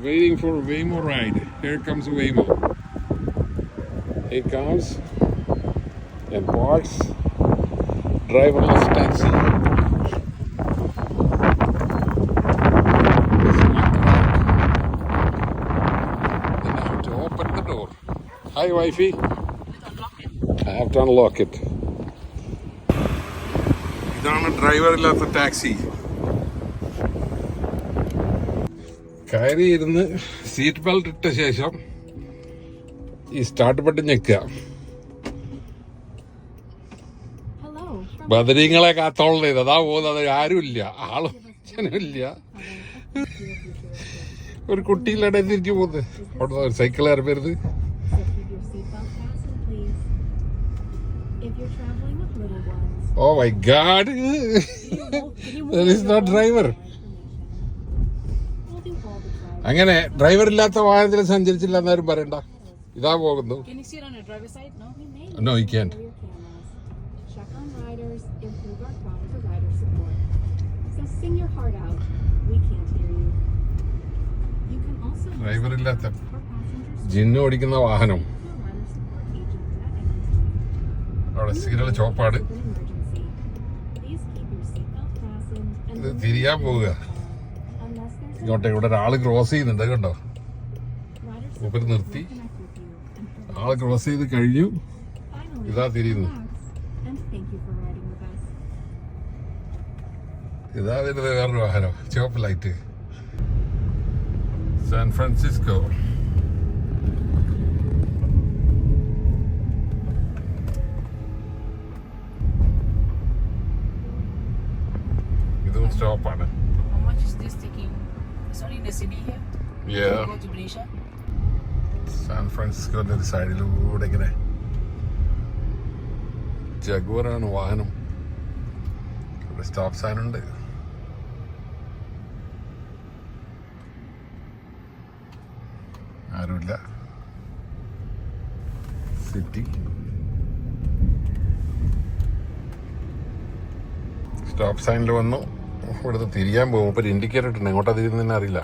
Waiting for Waymo ride. Here comes Waymo. Here comes and parks. Driverless taxi. This is not the road. Then I have to open the door. Hi, wifey. I have to unlock it. ഇതാണ് driver ഇല്ലാത്ത taxi കയറി ഇരുന്ന് seat belt ഇട്ട ശേഷം ഈ start button ഞെക്കുക. ബദരീങ്ങളെ കാത്തോളേ അതാ പോകുന്നത്. ആരുമില്ല. ആളും ജനമില്ല ഒരു കുട്ടിയിലടെ തിരിച്ചു പോകുന്നത് അവിടെ ഒരു സൈക്കിൾ ഇറങ്ങരുത് oh my god not fastened, അങ്ങനെ ഡ്രൈവർ ഇല്ലാത്ത വാഹനത്തിൽ സഞ്ചരിച്ചില്ല എന്നാലും പറയണ്ട. ഇതാ പോകുന്നു. ഡ്രൈവർ ഇല്ലാത്ത ജിന്ന് ഓടിക്കുന്ന വാഹനം. അവിടെ സിഗ്നൽ ചോപ്പാട്. ഇത് പോവുക. ഇങ്ങോട്ടെ ഇവിടെ ഒരാൾ ക്രോസ് ചെയ്യുന്നുണ്ട് കണ്ടോ? ഉപരി നിർത്തി. ആൾ ക്രോസ് ചെയ്ത് കഴിഞ്ഞു. ഇതാ തിരിയുന്നു. ഇതാ വരുന്നത് വേറൊരു വാഹനം ചോപ്പ് ലൈറ്റ് സാൻ ഫ്രാൻസിസ്കോ ഇതും സ്റ്റോപ്പാണ് How much is this taking? It's only in the city here. Yeah. Go to Malaysia. സാൻ ഫ്രാൻസിസ്കോന്റെ ഒരു സൈഡിലൂടെ ഇങ്ങനെ ജഗുവറാണ് വാഹനം ഇവിടെ സ്റ്റോപ്പ് സാനുണ്ട് ആരുമില്ല സിറ്റി സ്റ്റോപ്പ് സൈനിൽ വന്നു ഇവിടുന്ന് തിരിയാൻ പോകും. ഇപ്പൊ ഇൻഡിക്കേറ്റർ ഇട്ടുണ്ട് എങ്ങോട്ടാ തിരിയുന്നതെന്ന് അറിയില്ല.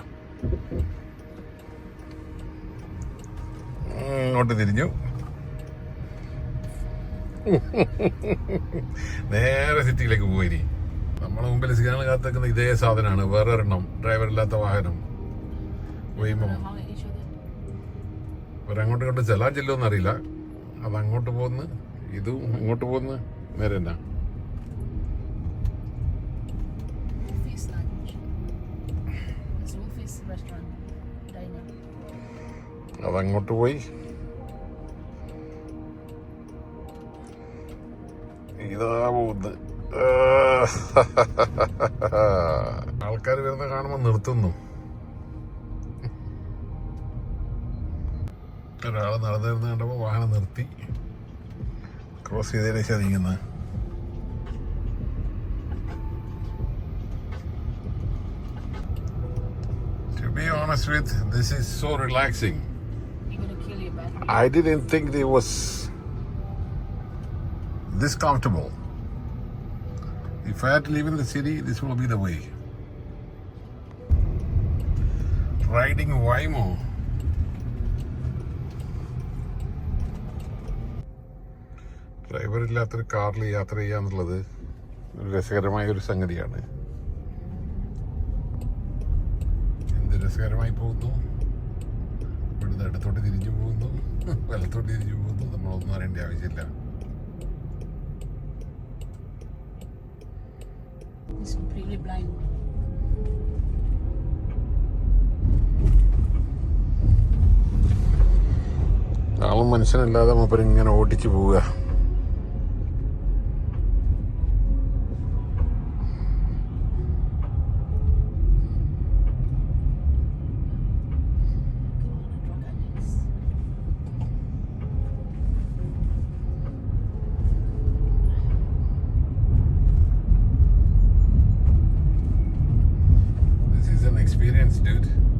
ഉം, ഇങ്ങോട്ട് തിരിഞ്ഞു. നേരെ സിറ്റിയിലേക്ക് പോയി നമ്മളെ മുമ്പിൽ സിഗ്നൽ കാത്തേക്കുന്ന ഇതേ സാധനമാണ്. വേറെ ഒരെണ്ണം ഡ്രൈവർ ഇല്ലാത്ത വാഹനം. വൈമോ. ഇങ്ങോട്ട് ചെല്ലാൻ ചെല്ലുമെന്ന് അറിയില്ല. അത് അങ്ങോട്ട് പോകുന്നു ഇതും ഇങ്ങോട്ട് പോകുന്നു നേരെ തന്നെ Wolfies restaurant. അതങ്ങോട്ട് പോയി. ഇതാ പോകുന്നത് ആൾക്കാർ വരുന്ന കാണുമ്പോൾ നിർത്തുന്നു. ഒരാൾ നടന്നു കണ്ടപ്പോ കണ്ടപ്പോൾ വാഹനം നിർത്തി. ക്രോസ് ചെയ്തതിനെ ശേഷം be honest with, this is so relaxing. You're gonna kill your battery. I didn't think it was this comfortable. If I had to live in the city, this will be the way. Riding Waymo. Driver ഇല്ലാത്തൊരു കാറിൽ യാത്ര ചെയ്യാന്നുള്ളത് ഒരു രസകരമായ ഒരു സംഗതിയാണ് എന്ത് രസകരമായി പോകുന്നു. ഇവിടുന്ന് ഇടത്തോട്ട് തിരിഞ്ഞു പോകുന്നു. വലത്തോട്ട് തിരിഞ്ഞു പോകുന്നു. നമ്മളൊന്നും അറിയേണ്ട ആവശ്യമില്ല. It's completely blind. ആളും മനുഷ്യനല്ലാതെ മൂപ്പര് ഇങ്ങനെ ഓടിച്ചു പോവുക. An experience, dude.